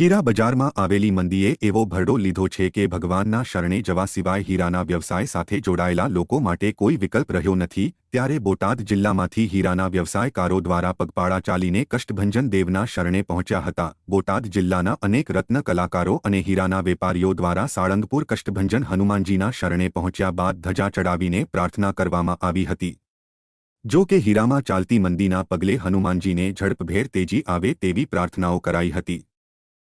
હીરા બજારમાં આવેલી મંદીએ એવો ભરડો લીધો છે કે ભગવાનના શરણે જવા સિવાય હીરાના વ્યવસાય સાથે જોડાયેલા લોકો માટે કોઈ વિકલ્પ રહ્યો નથી, ત્યારે બોટાદ જિલ્લામાંથી હીરાના વ્યવસાયકારો દ્વારા પગપાળા ચાલીને કષ્ટભંજન દેવના શરણે પહોંચ્યા હતા. બોટાદ જિલ્લાના અનેક રત્ન કલાકારો અને હીરાના વેપારીઓ દ્વારા સાળંગપુર કષ્ટભંજન હનુમાનજીના શરણે પહોંચ્યા બાદ ધજા ચડાવીને પ્રાર્થના કરવામાં આવી હતી. જો કે હીરામાં ચાલતી મંદીના પગલે હનુમાનજીને ઝડપભેર તેજી આવે તેવી પ્રાર્થનાઓ કરાઈ હતી.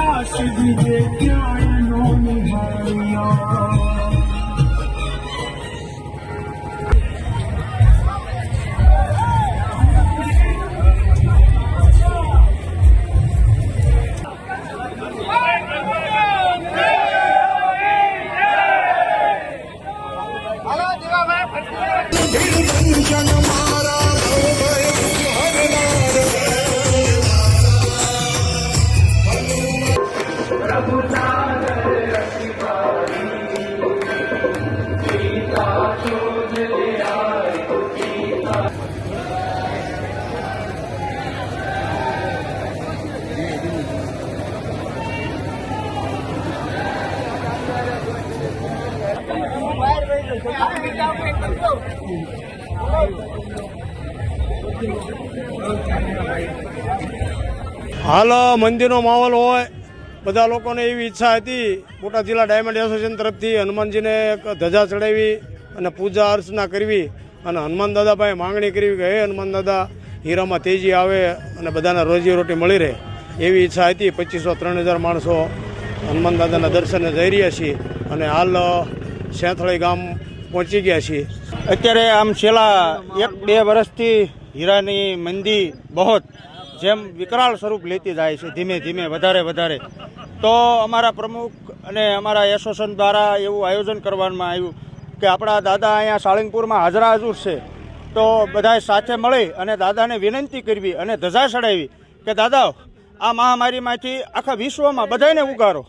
I should be there, હાલ મંદિરનો માહોલ હોય. બધા લોકોને એવી ઈચ્છા હતી બોટાદ જિલ્લા ડાયમંડ એસોસિએશન તરફથી હનુમાનજીને એક ધજા ચડાવી અને પૂજા અર્ચના કરવી અને હનુમાન દાદા પાસે માંગણી કરવી કે, હે હનુમાન દાદા, હીરામાં તેજી આવે અને બધાને રોજી રોટી મળી રહે. એવી ઈચ્છા હતી. પચીસો ત્રણ હજાર માણસો હનુમાન દાદાના દર્શને જઈ રહ્યા છીએ અને હાલ સેંથળી ગામ પહોંચી ગયા છીએ. અત્યારે આમ છેલ્લા એક બે વર્ષથી હીરાની મંદી બહુ જેમ વિકરાળ સ્વરૂપ લેતી જાય છે ધીમે ધીમે, વધારે વધારે. તો અમારા પ્રમુખ અને અમારા એસોસિએશન દ્વારા એવું આયોજન કરવામાં આવ્યું કે આપણા દાદા અહીંયા સાળંગપુરમાં હાજરા હજુર છે. તો બધાએ સાથે મળી અને દાદાને વિનંતી કરવી અને ધજા ચડાવી કે દાદા, આ મહામારીમાંથી આખા વિશ્વમાં બધાને ઉગારો.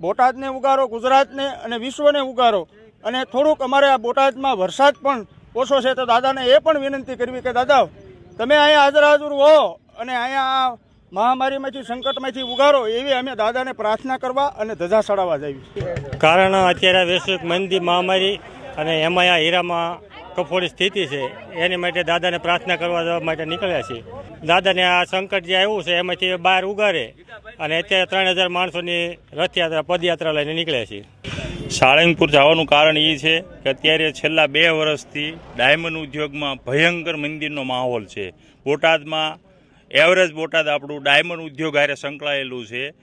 બોટાદને ઉગારો, ગુજરાતને અને વિશ્વને ઉગારો. અને થોડુંક અમારે આ બોટાદમાં વરસાદ પણ ઓછો છે તો દાદાને એ પણ વિનંતી કરવી કે દાદા, તમે અહીંયા હાજર હાજર હો અને અહીંયા મહામારીમાંથી સંકટમાંથી ઉગારો એવી અમે દાદાને પ્રાર્થના કરવા અને ધજા ચડાવવા જઈએ કારણ અત્યારે વૈશ્વિક મંદી મહામારી અને એમાં આ હીરામાં કફોડી સ્થિતિ છે એની માટે દાદાને પ્રાર્થના કરવા જવા માટે નીકળ્યા છીએ. દાદાને આ સંકટ જે આવ્યું છે એમાંથી બહાર ઉગારે અને અત્યારે ત્રણ હજાર માણસોની રથયાત્રા પદયાત્રા લઈને નીકળ્યા છીએ. સાળંગપુર જવાનું કારણ એ છે કે અત્યારે છેલ્લા બે વર્ષથી ડાયમંડ ઉદ્યોગમાં ભયંકર મંદિરનો માહોલ છે. બોટાદમાં એવરેજ બોટાદ આપણું ડાયમંડ ઉદ્યોગ હારે સંકળાયેલું છે.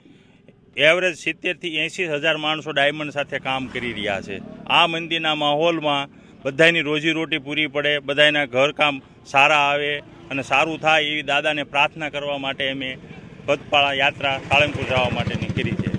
એવરેજ સિત્તેરથી એંસી હજાર માણસો ડાયમંડ સાથે કામ કરી રહ્યા છે. આ મંદિરના માહોલમાં બધાની રોજીરોટી પૂરી પડે બધાના ઘરકામ સારા આવે અને સારું થાય એવી દાદાને પ્રાર્થના કરવા માટે અમે પદપાળા યાત્રા સાળંગપુર જવા માટેની કરી છે.